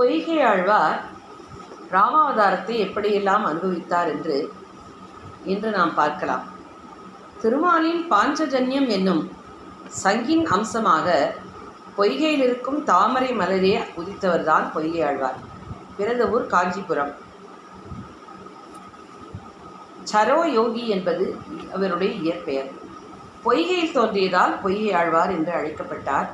பொய்கை ஆழ்வார் ராமாவதாரத்தை எப்படியெல்லாம் அனுபவித்தார் என்று இன்று நாம் பார்க்கலாம். திருமாலின் பாஞ்சஜன்யம் என்னும் சங்கின் அம்சமாக பொய்கையில் இருக்கும் தாமரை மலரே உதித்தவர்தான் பொய்கை ஆழ்வார் பிறந்த ஊர் காஞ்சிபுரம். சரோ யோகி என்பது அவருடைய இயற்பெயர். பொய்கையில் தோன்றியதால் பொய்கை ஆழ்வார் என்று அழைக்கப்பட்டார்.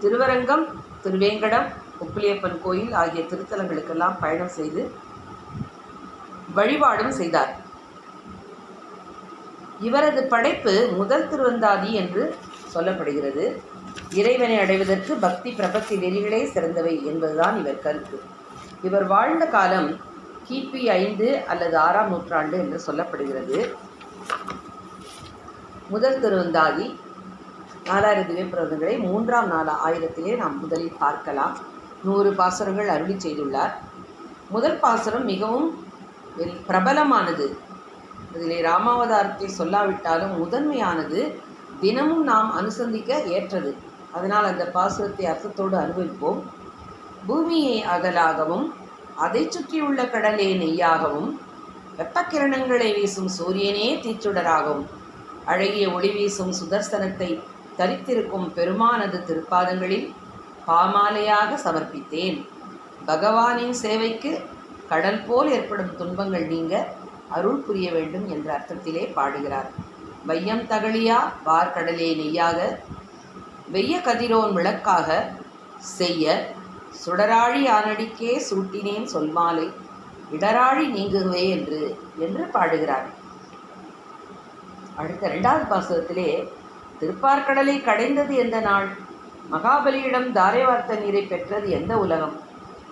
திருவரங்கம் திருவேங்கடம் உப்பிலியப்பன் கோயில் ஆகிய திருத்தலங்களுக்கெல்லாம் பயணம் செய்து வழிபாடும் செய்தார். இவரது படைப்பு முதல் திருவந்தாதி என்று சொல்லப்படுகிறது. இறைவனை அடைவதற்கு பக்தி பிரபத்தி நெறிகளே சிறந்தவை என்பதுதான் இவர் கருத்து. இவர் வாழ்ந்த காலம் கிபி ஐந்து அல்லது ஆறாம் நூற்றாண்டு என்று சொல்லப்படுகிறது. முதல் திருவந்தாதி நாலாயிரம் திவ்யப்பிரபந்தங்களை மூன்றாம் நாள் ஆயிரத்திலே நாம் முதலில் பார்க்கலாம். நூறு பாசுரங்கள் அருளி செய்துள்ளார். முதல் பாசுரம் மிகவும் பிரபலமானது. இதிலே ராமாவதாரத்தை சொல்லாவிட்டாலும் முதன்மையானது தினமும் நாம் அனுசந்திக்க ஏற்றது. அதனால் அந்த பாசுரத்தை அர்த்தத்தோடு அனுபவிப்போம். பூமியை அகலாகவும் அதைச் சுற்றியுள்ள கடலே நெய்யாகவும் வெப்பக்கிரணங்களை வீசும் சூரியனே தீச்சுடராகவும் அழகிய ஒளி வீசும் சுதர்சனத்தை தரித்திருக்கும் பெருமானது திருப்பாதங்களில் பாமாலையாக சமர்ப்பித்தேன். பகவானின் சேவைக்கு கடல் போல் ஏற்படும் துன்பங்கள் நீங்க அருள் புரிய வேண்டும் என்ற அர்த்தத்திலே பாடுகிறார். வையம் தகழியா வார்கடலே நெய்யாக வெய்ய கதிரோன் விளக்காக செய்ய சுடராழி ஆனடிக்கே சூட்டினேன் சொல்மாலை இடராழி நீங்குவே என்று என்று பாடுகிறார். அடுத்த ரெண்டாவது பாசகத்திலே திருப்பார்கடலை கடைந்தது எந்த நாள்? மகாபலியிடம் தாரைவார்த்த நீரை பெற்றது எந்த உலகம்?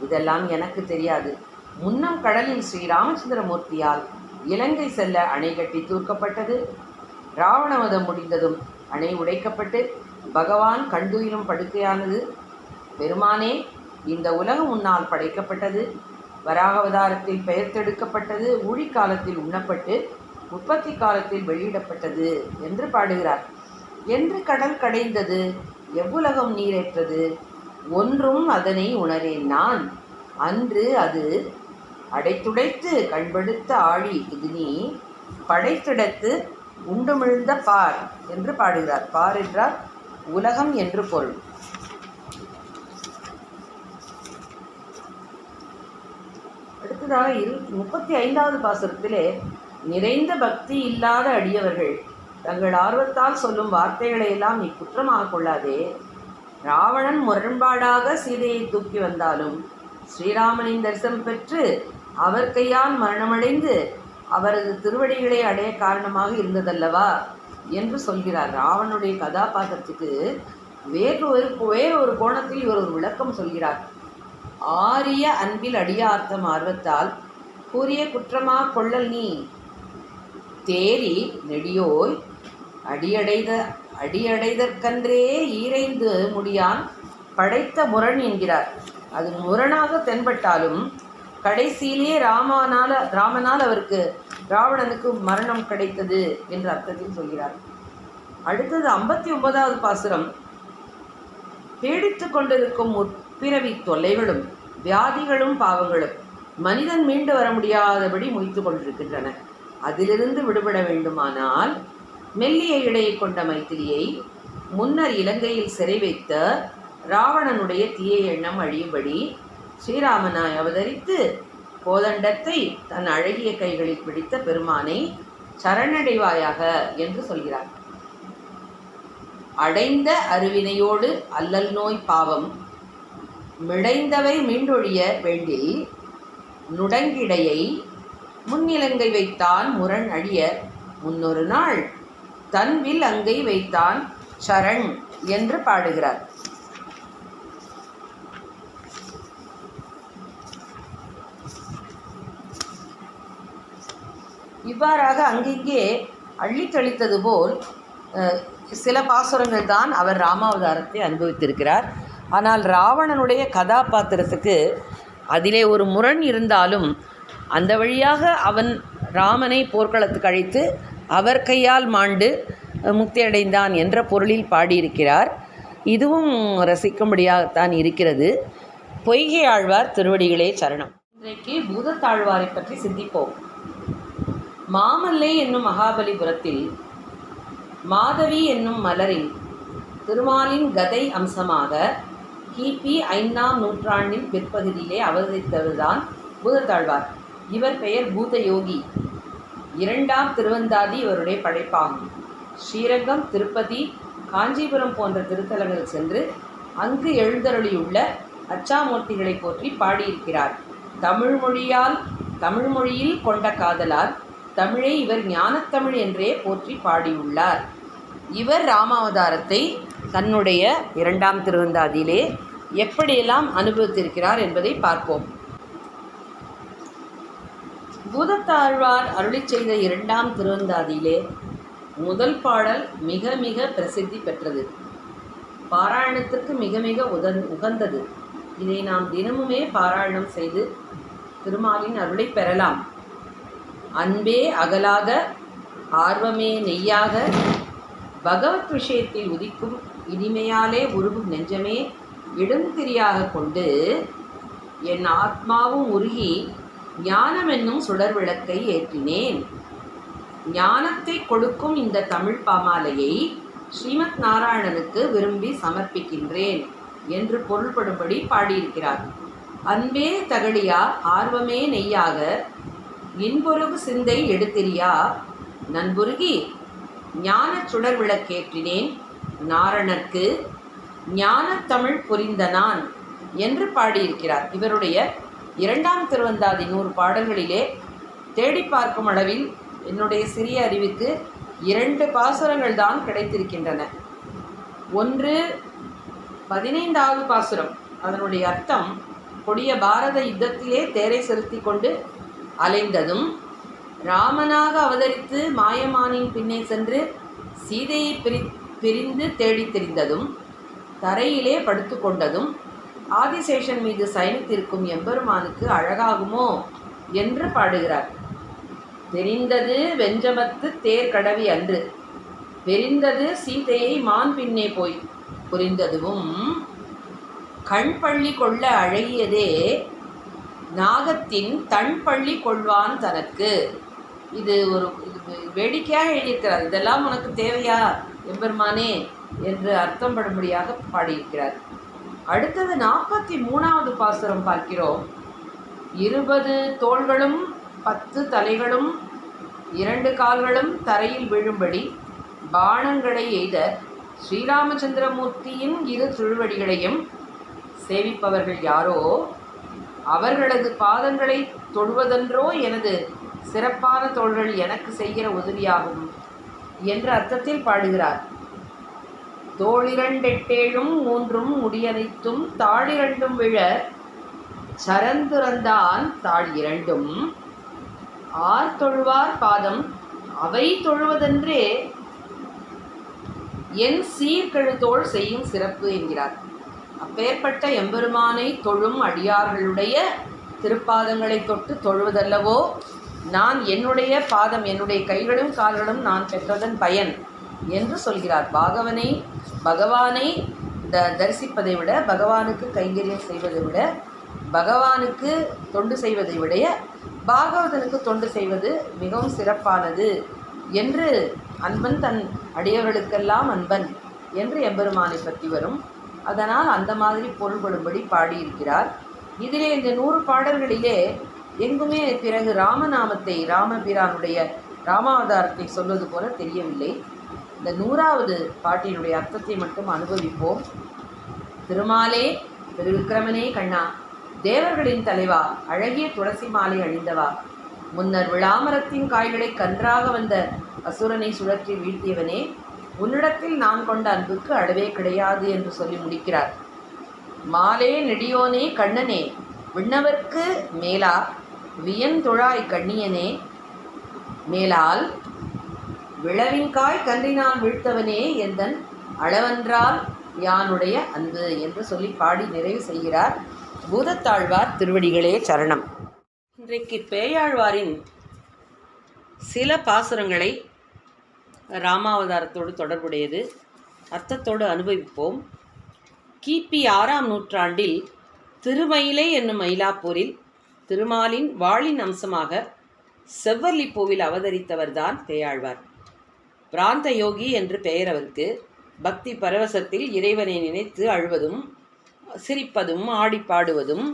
இதெல்லாம் எனக்கு தெரியாது. முன்னம் கடலில் ஸ்ரீ ராமச்சந்திரமூர்த்தியால் இலங்கை செல்ல அணை கட்டி தூர்க்கப்பட்டது. ராவணவதம் முடிந்ததும் அணை உடைக்கப்பட்டு பகவான் கண்டுயிரும் படுக்கையானது. பெருமானே இந்த உலகம் உன்னால் படைக்கப்பட்டது. வராகவதாரத்தில் பெயர்த்தெடுக்கப்பட்டது ஊழிக் காலத்தில் உண்ணப்பட்டு உற்பத்தி காலத்தில் வெளியிடப்பட்டது என்று பாடுகிறார். என்று கடல் கடைந்தது. எவ்வுலகம் நீரேற்றது? ஒன்றும் அதனை உணரேன் நான். அன்று அது அடைத்துடைத்து கண்படுத்த ஆழி இது நீ படைத்திடத்து உண்டுமிழ்ந்த பார் என்று பாடுகிறார். பார் என்றால் உலகம் என்று பொருள். அடுத்ததாக இரு முப்பத்தி ஐந்தாவது பாசுரத்திலே நிறைந்த பக்தி இல்லாத அடியவர்கள் தங்கள் ஆர்வத்தால் சொல்லும் வார்த்தைகளை எல்லாம் நீ குற்றமாக கொள்ளாதே. ராவணன் முரண்பாடாக சீதையை தூக்கி வந்தாலும் ஸ்ரீராமனின் தரிசனம் பெற்று அவர் கையால் மரணமடைந்து அவரது திருவடிகளை அடைய காரணமாக இருந்ததல்லவா? என்று சொல்கிறார் ராவனுடைய கதாபாத்திரத்துக்கு வேறு ஒரு வேறு ஒரு கோணத்தில் இவர் ஒரு விளக்கம் சொல்கிறார். ஆரிய அன்பில் அடியார்த்தம் ஆர்வத்தால் கூறிய குற்றமாக கொள்ளல் நீ. தேரி நெடியோய் அடியடைத அடியடைதற்கன்றே ஈரைந்து முடியான் படைத்த முரண் என்கிறார். அது முரணாக தென்பட்டாலும் கடைசியிலே ராமனால ராமனால் அவருக்கு ராவணனுக்கு மரணம் கிடைத்தது என்ற அர்த்தத்தில் சொல்கிறார். அடுத்தது ஐம்பத்தி ஒன்பதாவது பாசுரம். பீடித்து கொண்டிருக்கும் உட்பிறவி தொல்லைகளும் வியாதிகளும் பாவங்களும் மனிதன் மீண்டு வர முடியாதபடி முய்த்து கொண்டிருக்கின்றன. அதிலிருந்து விடுபட வேண்டுமானால் மெல்லிய இடையை கொண்ட மைத்திரியை முன்னர் இலங்கையில் சிறை வைத்த ராவணனுடைய தீய எண்ணம் அழியும்படி ஸ்ரீராமனாய் அவதரித்து கோதண்டத்தை தன் அழகிய கைகளில் பிடித்த பெருமானை சரணடைவாயாக என்று சொல்கிறார். அடைந்த அருவினையோடு அல்லல் நோய் பாவம் மிடைந்தவை மீண்டொழிய வேண்டில் நுடங்கிடையை முன்னிலங்கை வைத்தான் முரண் அழிய முன்னொரு நாள் தன்வில் அங்கை வைத்தான் சரண் என்று பாடுகிறார். இவ்வாறாக அங்கிங்கே அள்ளித்தளித்தது போல் சில பாசுரங்கள் தான் அவர் ராமாவதாரத்தை அனுபவித்திருக்கிறார். ஆனால் ராவணனுடைய கதாபாத்திரத்துக்கு அதிலே ஒரு முரண் இருந்தாலும் அந்த வழியாக அவன் ராமனை போர்க்களத்துக்கு அழைத்து அவர் கையால் மாண்டு முக்தியடைந்தான் என்ற பொருளில் பாடியிருக்கிறார். இதுவும் ரசிக்கும்படியாகத்தான் இருக்கிறது. பொய்கை ஆழ்வார் திருவடிகளே சரணம். இன்றைக்கு பூதத்தாழ்வாரை பற்றி சிந்திப்போம். மாமல்லை என்னும் மகாபலிபுரத்தில் மாதவி என்னும் மலரில் திருமாலின் கதை அம்சமாக கிபி ஐந்தாம் நூற்றாண்டின் பிற்பகுதியிலே அவதரித்தவர்தான் பூதத்தாழ்வார். இவர் பெயர் பூதயோகி. இரண்டாம் திருவந்தாதி இவருடைய படைப்பாகும். ஸ்ரீரங்கம் திருப்பதி காஞ்சிபுரம் போன்ற திருத்தலங்கள் சென்று அங்கு எழுந்தருளியுள்ள அச்சாமூர்த்திகளை போற்றி பாடியிருக்கிறார். தமிழ் மொழியால் தமிழ் மொழியில் கொண்ட காதலால் தமிழை இவர் ஞானத்தமிழ் என்றே போற்றி பாடியுள்ளார். இவர் ராமாவதாரத்தை தன்னுடைய இரண்டாம் திருவந்தாதியிலே எப்படியெல்லாம் அனுபவித்திருக்கிறார் என்பதை பார்ப்போம். பூதத்தாழ்வார் அருளி செய்த இரண்டாம் திருவந்தாதியிலே முதல் பாடல் மிக மிக பிரசித்தி பெற்றது. பாராயணத்திற்கு மிக மிக உதன் உகந்தது. இதை நாம் தினமுமே பாராயணம் செய்து திருமாலின் அருளை பெறலாம். அன்பே அகலாக ஆர்வமே நெய்யாக பகவத் விஷயத்தில் உதிக்கும் இனிமையாலே உருகும் நெஞ்சமே இடுந்திரியாக கொண்டு என் ஆத்மாவும் உருகி ஞானம் என்னும் சுடர் விளக்கை ஏற்றினேன். ஞானத்தை கொடுக்கும் இந்த தமிழ் பாமாலையை ஸ்ரீமத் நாராயணனுக்கு விரும்பி சமர்ப்பிக்கின்றேன் என்று பொருள்படும்படி பாடியிருக்கிறார். அன்பே தகடியா ஆர்வமே நெய்யாக இன்பொருகு சிந்தை எடுத்திரியா நண்புருகி ஞான சுடர் விளக்கேற்றினேன் நாரணர்க்கு ஞானத் தமிழ் புரிந்த நான் என்று பாடியிருக்கிறார். இவருடைய இரண்டாம் திருவந்தாதி நூறு பாடல்களிலே தேடி பார்க்கும் அளவில் என்னுடைய சிறிய அறிவுக்கு இரண்டு பாசுரங்கள் தான் கிடைத்திருக்கின்றன. ஒன்று பதினைந்தாவது பாசுரம். அதனுடைய அர்த்தம் கொடிய பாரத யுத்தத்திலே தேரை செலுத்தி கொண்டு அலைந்ததும் ராமனாக அவதரித்து மாயமானின் பின்னே சென்று சீதையை பிரி பிரிந்து தேடித் தெரிந்ததும் தரையிலே படுத்து கொண்டதும் ஆதிசேஷன் மீது சயனித்திருக்கும் எம்பெருமானுக்கு அழகாகுமோ என்று பாடுகிறார். தெரிந்தது வெஞ்சமத்து தேர் கடவி அன்று. பெரிந்தது சீதையை மான் பின்னே போய். புரிந்ததுவும் கண் பள்ளி கொள்ள அழகியதே நாகத்தின் தன் பள்ளி கொள்வான் தனக்கு. இது ஒரு இது வேடிக்கையாக எழுதியிருக்கிறார். இதெல்லாம் உனக்கு தேவையா எம்பெருமானே என்று அர்த்தம் படும்படியாக பாடியிருக்கிறார். அடுத்தது நாற்பத்தி மூணாவது பாசுரம் பார்க்கிறோம். இருபது தோள்களும் பத்து தலைகளும் இரண்டு கால்களும் தரையில் விழும்படி பானங்களை எய்த ஸ்ரீராமச்சந்திரமூர்த்தியின் இரு திருவடிகளையும் சேவிப்பவர்கள் யாரோ அவர்களது பாதங்களை தொடுவதென்றோ எனது சிறப்பான தோள்கள் எனக்கு செய்கிற உதவியாகும் என்ற அர்த்தத்தில் பாடுகிறார். தோளிரண்டெட்டேழும் மூன்றும் முடியனைத்தும் தாழிரண்டும் விழ சரந்துறந்தான் தாழ் இரண்டும் ஆர் தொழுவார் பாதம் அவை தொழுவதென்றே என் சீர்கெழுத்தோள் செய்யும் சிறப்பு என்கிறார். அப்பேற்பட்ட எம்பெருமானை தொழும் அடியார்களுடைய திருப்பாதங்களை தொட்டு தொழுவதல்லவோ? நான் என்னுடைய பாதம் என்னுடைய கைகளும் கால்களும் நான் பெற்றதன் பயன் என்று சொல்கிறார். பாகவனை பகவானை த தரிசிப்பதை விட பகவானுக்கு கைங்கரியம் செய்வதை விட பகவானுக்கு தொண்டு செய்வதை விட பாகவதனுக்கு தொண்டு செய்வது மிகவும் சிறப்பானது என்று அன்பன் தன் அடியவர்களுக்கெல்லாம் அன்பன் என்று எம்பெருமானை பற்றி வரும். அதனால் அந்த மாதிரி பொருள்படும்படி பாடியிருக்கிறார். இதிலே இந்த நூறு பாடல்களிலே எங்குமே பிறகு ராமநாமத்தை ராமபிரானுடைய ராமாவதாரத்தை சொல்வது போல தெரியவில்லை. இந்த நூறாவது பாட்டினுடைய அர்த்தத்தை மட்டும் அனுபவிப்போம். திருமாலே திருவிக்கிரமனே கண்ணா தேவர்களின் தலைவா அழகிய துளசி மாலை அழிந்தவா முன்னர் விளாமரத்தின் காய்களை கன்றாக வந்த அசுரனை சுழற்றி வீழ்த்தியவனே உன்னிடத்தில் நான் கொண்ட அன்புக்கு அளவே கிடையாது என்று சொல்லி முடிக்கிறார். மாலே நெடியோனே கண்ணனே விண்ணவர்க்கு மேலா வியன் தொழாய் கண்ணியனே மேலால் விளவின்காய் கன்றினால் வீழ்த்தவனே எந்தன் அளவன்றால் யானுடைய அன்பு என்று சொல்லி பாடி நிறைவு செய்கிறார். பூதத்தாழ்வார் திருவடிகளே சரணம். இன்றைக்கு பேயாழ்வாரின் சில பாசுரங்களை ராமாவதாரத்தோடு தொடர்புடையது. அர்த்தத்தோடு அனுபவிப்போம். கிபி ஆறாம் நூற்றாண்டில் திருமயிலை என்னும் மயிலாப்பூரில் திருமாலின் வாளின் அம்சமாக செவ்வல்லிப்பூவில் அவதரித்தவர்தான் பேயாழ்வார். பிராந்த யோகி என்று பெயர் அவருக்கு பக்தி பரவசத்தில் இறைவனை நினைத்து அழுவதும் சிரிப்பதும் ஆடி பாடுவதும்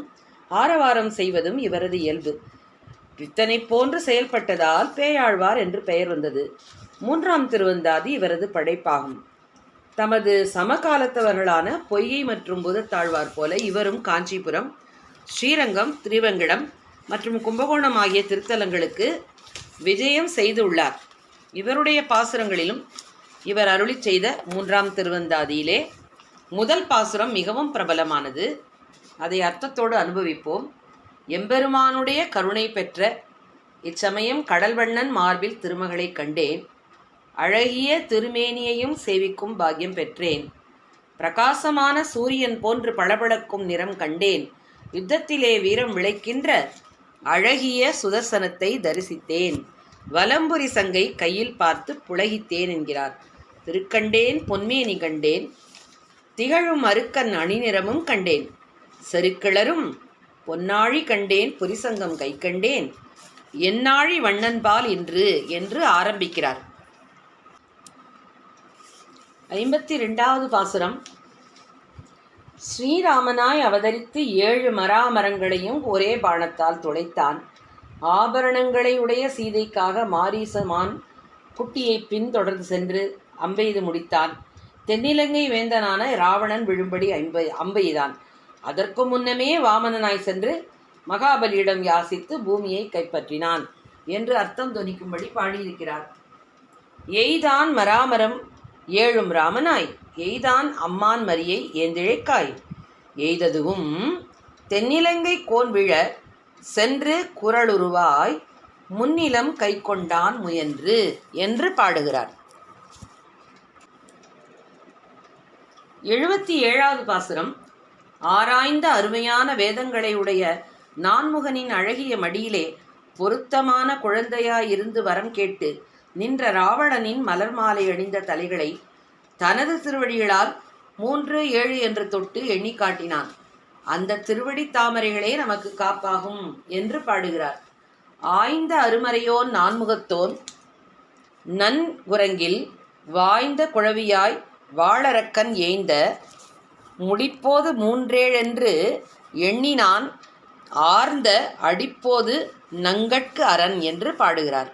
ஆரவாரம் செய்வதும் இவரது இயல்பு. பித்தனை போன்று செயல்பட்டதால் பேயாழ்வார் என்று பெயர் வந்தது. மூன்றாம் திருவந்தாதி இவரது படைப்பாகும். தமது சமகாலத்தவர்களான பொய்யை மற்றும் புதத்தாழ்வார் போல இவரும் காஞ்சிபுரம் ஸ்ரீரங்கம் திருவங்கிடம் மற்றும் கும்பகோணம் ஆகிய திருத்தலங்களுக்கு விஜயம் செய்துள்ளார். இவருடைய பாசுரங்களிலும் இவர் அருளி செய்த மூன்றாம் திருவந்தாதியிலே முதல் பாசுரம் மிகவும் பிரபலமானது. அதை அர்த்தத்தோடு அனுபவிப்போம். எம்பெருமானுடைய கருணை பெற்ற இச்சமயம் கடல்வண்ணன் மார்பில் திருமகளை கண்டேன். அழகிய திருமேனியையும் சேவிக்கும் பாக்கியம் பெற்றேன். பிரகாசமான சூரியன் போன்று பளபளக்கும் நிறம் கண்டேன். யுத்தத்திலே வீரம் விளைக்கின்ற அழகிய சுதர்சனத்தை தரிசித்தேன். வலம்புரி சங்கை கையில் பார்த்து புலகித்தேன் என்கிறார். திருக்கண்டேன் பொன்மேனி கண்டேன். திகழும் அருக்கன் அணிநிறமும் கண்டேன். செருக்கிளரும் பொன்னாழி கண்டேன் புரிசங்கம் கை கண்டேன். என்னாழி வண்ணன்பால் இன்று என்று ஆரம்பிக்கிறார். ஐம்பத்தி ரெண்டாவது பாசுரம். ஸ்ரீராமனாய் அவதரித்து ஏழு மராமரங்களையும் ஒரே பாணத்தால் துளைத்தான் ஆபரணங்களை உடைய சீதைக்காக மாரீசமான் குட்டியை பின்தொடர்ந்து சென்று அம்பெய்து முடித்தான். தென்னிலங்கை வேந்தனான ராவணன் விழும்படி அம்பை அம்பெய்தான் அதற்கு முன்னமே வாமனனாய் சென்று மகாபலியிடம் யாசித்து பூமியை கைப்பற்றினான் என்று அர்த்தம் துணிக்கும்படி பாடியிருக்கிறார். எய்தான் மராமரம் ஏழும் ராமனாய் எய்தான் அம்மான் மரியை ஏந்திழைக்காய். எய்ததுவும் தென்னிலங்கை கோன் விழ சென்று குரலுருவாய் முன்னிலம் கை கொண்டான் முயன்று என்று பாடுகிறார். எழுபத்தி ஏழாவது பாசுரம். ஆராய்ந்த அருமையான வேதங்களை உடைய நான்முகனின் அழகிய மடியிலே பொருத்தமான குழந்தையாயிருந்து வரம் கேட்டு நின்ற ராவணனின் மலர் மாலை அணிந்த தலைகளை தனது திருவடிகளால் மூன்று ஏழு என்று தொட்டு எண்ணி காட்டினான். அந்த திருவடி தாமரைகளே நமக்கு காப்பாகும் என்று பாடுகிறார். ஆய்ந்த அருமறையோன் நான்முகத்தோன் நன்குரங்கில் வாய்ந்த குழவியாய் வாழறக்கன் ஏய்ந்த முடிப்போது மூன்றேழென்று எண்ணினான் ஆர்ந்த அடிப்போது நங்கட்கு அரண் என்று பாடுகிறார்.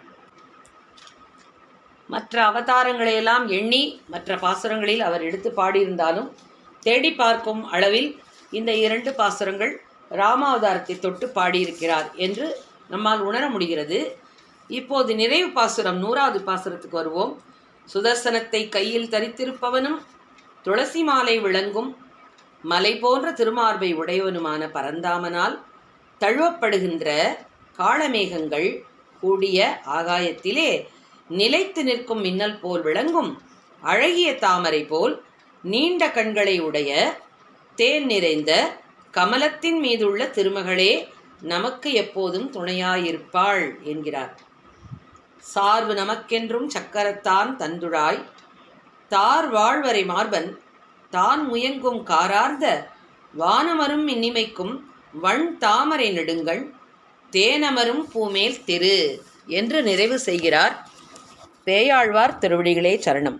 மற்ற அவதாரங்களையெல்லாம் எண்ணி மற்ற பாசுரங்களில் அவர் எடுத்து பாடியிருந்தாலும் தேடி பார்க்கும் அளவில் இந்த இரண்டு பாசுரங்கள் ராமாவதாரத்தை தொட்டு பாடியிருக்கிறார் என்று நம்மால் உணர முடிகிறது. இப்போது நிறைவு பாசுரம் நூறாவது பாசுரத்துக்கு வருவோம். சுதர்சனத்தை கையில் தரித்திருப்பவனும் துளசி மாலை விளங்கும் மலை போன்ற திருமார்பை உடையவனுமான பரந்தாமனால் தழுவப்படுகின்ற காளமேகங்கள் கூடிய ஆகாயத்திலே நிலைத்து நிற்கும் மின்னல் போல் விளங்கும் அழகிய தாமரை போல் நீண்ட கண்களை உடைய தேன் நிறைந்த கமலத்தின் மீதுள்ள திருமகளே நமக்கு எப்போதும் துணையாயிருப்பாள் என்கிறார். சார்பு நமக்கென்றும் சக்கரத்தான் தந்துழாய். தார் வாழ்வரை மார்பன் தான் முயங்கும் காரார்ந்த வானமரும் இனிமைக்கும் வண் தாமரை நெடுங்கள் தேனமரும் பூமேல் திரு என்று நிறைவு செய்கிறார் பேயாழ்வார் திருவடிகளே சரணம்.